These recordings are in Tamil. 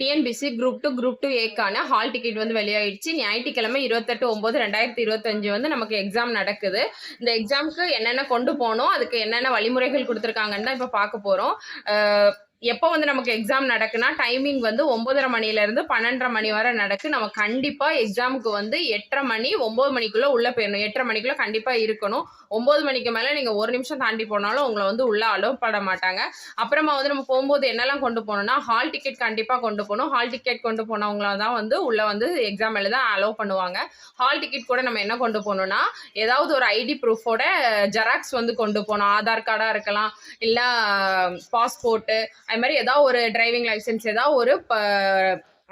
T N P S C group two group two ஏக்கான hall ticket வந்து வெளியாயிடுச்சு. ஞாயிற்றுக்கிழமை இருபத்தெட்டு ஒம்பது ரெண்டாயிரத்தி இருபத்தஞ்சு வந்து நமக்கு எக்ஸாம் நடக்குது. இந்த எக்ஸாமுக்கு என்னென்ன கொண்டு போகணும் அதுக்கு என்னென்ன வழிமுறைகள் கொடுத்துருக்காங்கன்னு தான் இப்போ பார்க்க போகிறோம் எப்போ வந்து நமக்கு எக்ஸாம் நடக்குன்னா டைமிங் வந்து ஒன்பதரை மணிலேருந்து பன்னெண்டரை மணி வரை நடக்கு. நம்ம கண்டிப்பாக எக்ஸாமுக்கு வந்து எட்டரை மணி ஒம்பது மணிக்குள்ளே உள்ளே போயிடணும். எட்டரை மணிக்குள்ளே கண்டிப்பாக இருக்கணும். ஒம்பது மணிக்கு மேலே நீங்கள் ஒரு நிமிஷம் தாண்டி போனாலும் உங்களை வந்து உள்ளே அலோவ் பண்ண மாட்டாங்க. அப்புறமா வந்து நம்ம போகும்போது என்னெல்லாம் கொண்டு போகணும்னா ஹால் டிக்கெட் கண்டிப்பாக கொண்டு போகணும். ஹால் டிக்கெட் கொண்டு போனவங்கள தான் வந்து உள்ளே வந்து எக்ஸாம் எழுத அலோவ் பண்ணுவாங்க. ஹால் டிக்கெட் கூட நம்ம என்ன கொண்டு போகணும்னா ஏதாவது ஒரு ஐடி ப்ரூஃபோட ஜெராக்ஸ் வந்து கொண்டு போகணும். ஆதார் கார்டாக இருக்கலாம். இல்லை பாஸ்போர்ட்டு அது மாதிரி ஏதாவது ஒரு டிரைவிங் லைசென்ஸ் ஏதாவது ஒரு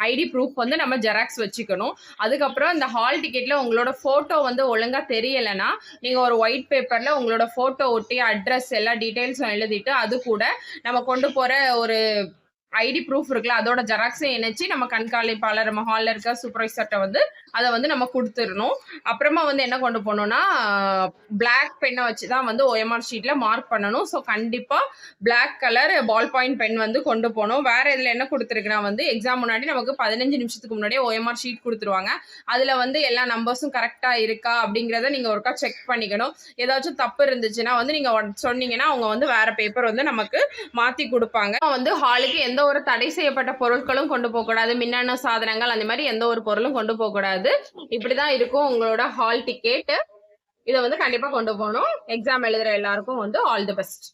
ஐடி ப்ரூஃப் வந்து நம்ம ஜெராக்ஸ் வச்சுக்கணும். அதுக்கப்புறம் இந்த ஹால் டிக்கெட்டில் உங்களோட ஃபோட்டோ வந்து ஒழுங்காக தெரியலைன்னா நீங்கள் ஒரு ஒயிட் பேப்பரில் உங்களோட ஃபோட்டோ ஒட்டி அட்ரஸ் எல்லா டீட்டெயில்ஸும் எழுதிட்டு அது கூட நம்ம கொண்டு போகிற ஒரு ஐடி ப்ரூஃப் இருக்குல்ல அதோட ஜெராக்ஸையும் இணைச்சி நம்ம கண்காணிப்பாளர் நம்ம ஹாலில் இருக்க சூப்பர்வைசர்கிட்ட வந்து அதை வந்து நம்ம கொடுத்துடணும். அப்புறமா வந்து என்ன கொண்டு போகணும்னா பிளாக் பெண்ணை வச்சு தான் வந்து ஓஎம்ஆர் ஷீட்டில் மார்க் பண்ணணும். ஸோ கண்டிப்பாக black colour ball point pen வந்து கொண்டு போகணும். வேறு இதில் என்ன கொடுத்துருக்குன்னா வந்து எக்ஸாம் முன்னாடி நமக்கு பதினஞ்சு நிமிஷத்துக்கு முன்னாடியே ஓஎம்ஆர் ஷீட் கொடுத்துருவாங்க. அதில் வந்து எல்லா நம்பர்ஸும் கரெக்டாக இருக்கா அப்படிங்கிறத நீங்கள் ஒருக்கா செக் பண்ணிக்கணும். ஏதாச்சும் தப்பு இருந்துச்சுன்னா வந்து நீங்கள் சொன்னீங்கன்னா அவங்க வந்து வேறு பேப்பர் வந்து நமக்கு மாற்றி கொடுப்பாங்க. வந்து ஹாலுக்கு எந்த ஒரு தடை செய்யப்பட்ட பொருட்களும் கொண்டு போகக்கூடாது மின்னணு சாதனங்கள் அந்த மாதிரி எந்த ஒரு பொருளும் கொண்டு போகக்கூடாது இப்படிதான் இருக்கும் உங்களோட ஹால் டிக்கெட் இதை வந்து கண்டிப்பா கொண்டு போகணும். எக்ஸாம் எழுதுற எல்லாருக்கும் வந்து ஆல் தி பெஸ்ட்